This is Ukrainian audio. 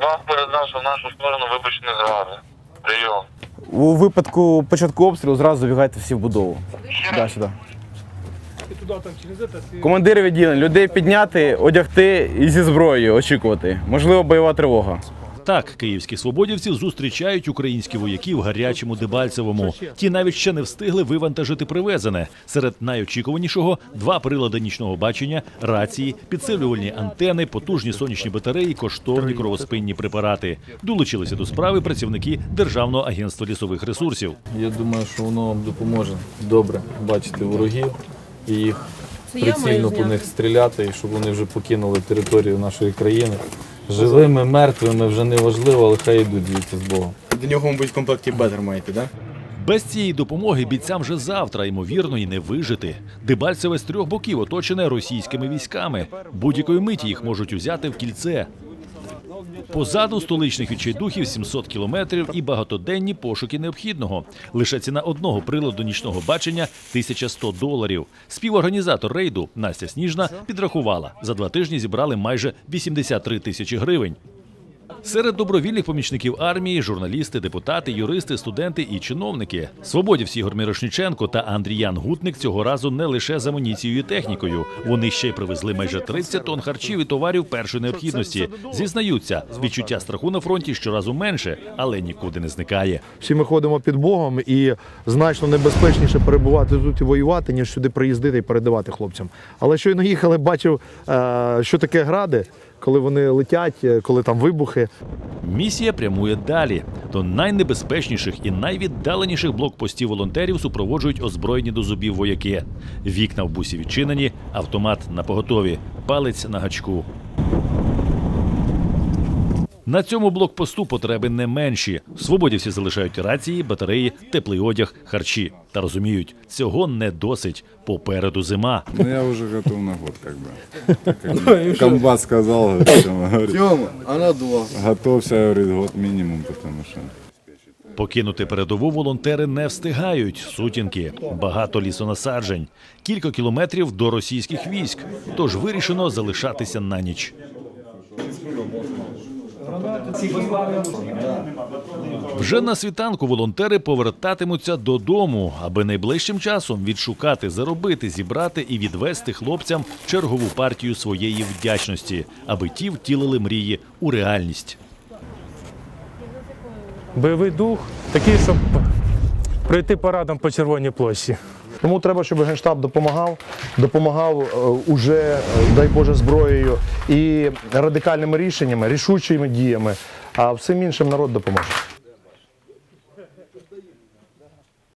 Бах передав, що в нашу сторону випущені зради. Прийом. У випадку початку обстрілу зразу бігайте всі в будову. Да, сюди. Командири відділень, людей підняти, одягти і зі зброєю очікувати. Можливо, бойова тривога. Так, київські свободівці зустрічають українські вояки в гарячому Дебальцевому. Ті навіть ще не встигли вивантажити привезене. Серед найочікуванішого два прилади нічного бачення, рації, підсилювальні антени, потужні сонячні батареї, коштовні кровоспинні препарати. Долучилися до справи працівники Державного агентства лісових ресурсів. Я думаю, що воно вам допоможе добре бачити ворогів і їх прицільно по них стріляти, і щоб вони вже покинули територію нашої країни. Живими, мертвими вже не важливо, але хай йдуть звідси з Богом. До нього, мабуть, в комплекті бедер маєте, так? Без цієї допомоги бійцям вже завтра, ймовірно, і не вижити. Дебальцеве з трьох боків оточене російськими військами. Будь-якої миті їх можуть узяти в кільце. Позаду столичних відчайдухів 700 кілометрів і багатоденні пошуки необхідного. Лише ціна одного приладу нічного бачення 1100 доларів. Співорганізатор рейду Настя Сніжна підрахувала. За два тижні зібрали майже 83 тисячі гривень. Серед добровільних помічників армії журналісти, депутати, юристи, студенти і чиновники. Свободівці Ігор Мірошніченко та Андріян Гутник цього разу не лише з амуніцією і технікою. Вони ще й привезли майже 30 тонн харчів і товарів першої необхідності. Зізнаються, відчуття страху на фронті щоразу менше, але нікуди не зникає. Всі ми ходимо під Богом і значно небезпечніше перебувати тут і воювати, ніж сюди приїздити і передавати хлопцям. Але щойно їхали, бачив, е, що таке гради, коли вони летять, е, коли там вибухи. Місія прямує далі. До найнебезпечніших і найвіддаленіших блокпостів волонтерів супроводжують озброєні до зубів вояки. Вікна в бусі відчинені, автомат на поготові, палець на гачку. На цьому блокпосту потреби не менші. Свободівці залишають рації, батареї, теплий одяг, харчі. Та розуміють, цього не досить. Попереду зима. Ну, я уже готов на год, как бы. Как комбат Тьома, а на два. готовься, говорит, год минимум, потому что... Покинути передову волонтери не встигають. Сутінки, багато лісонасаджень, кілька кілометрів до російських військ. Тож вирішено залишатися на ніч. Вже на світанку волонтери повертатимуться додому, аби найближчим часом відшукати, заробити, зібрати і відвести хлопцям чергову партію своєї вдячності, аби ті втілили мрії у реальність. Бойовий дух такий, щоб пройти парадом по Червоній площі. Тому треба, щоб Генштаб допомагав, допомагав е, уже, е, дай Боже, зброєю і радикальними рішеннями, рішучими діями, а всім іншим народ допоможе.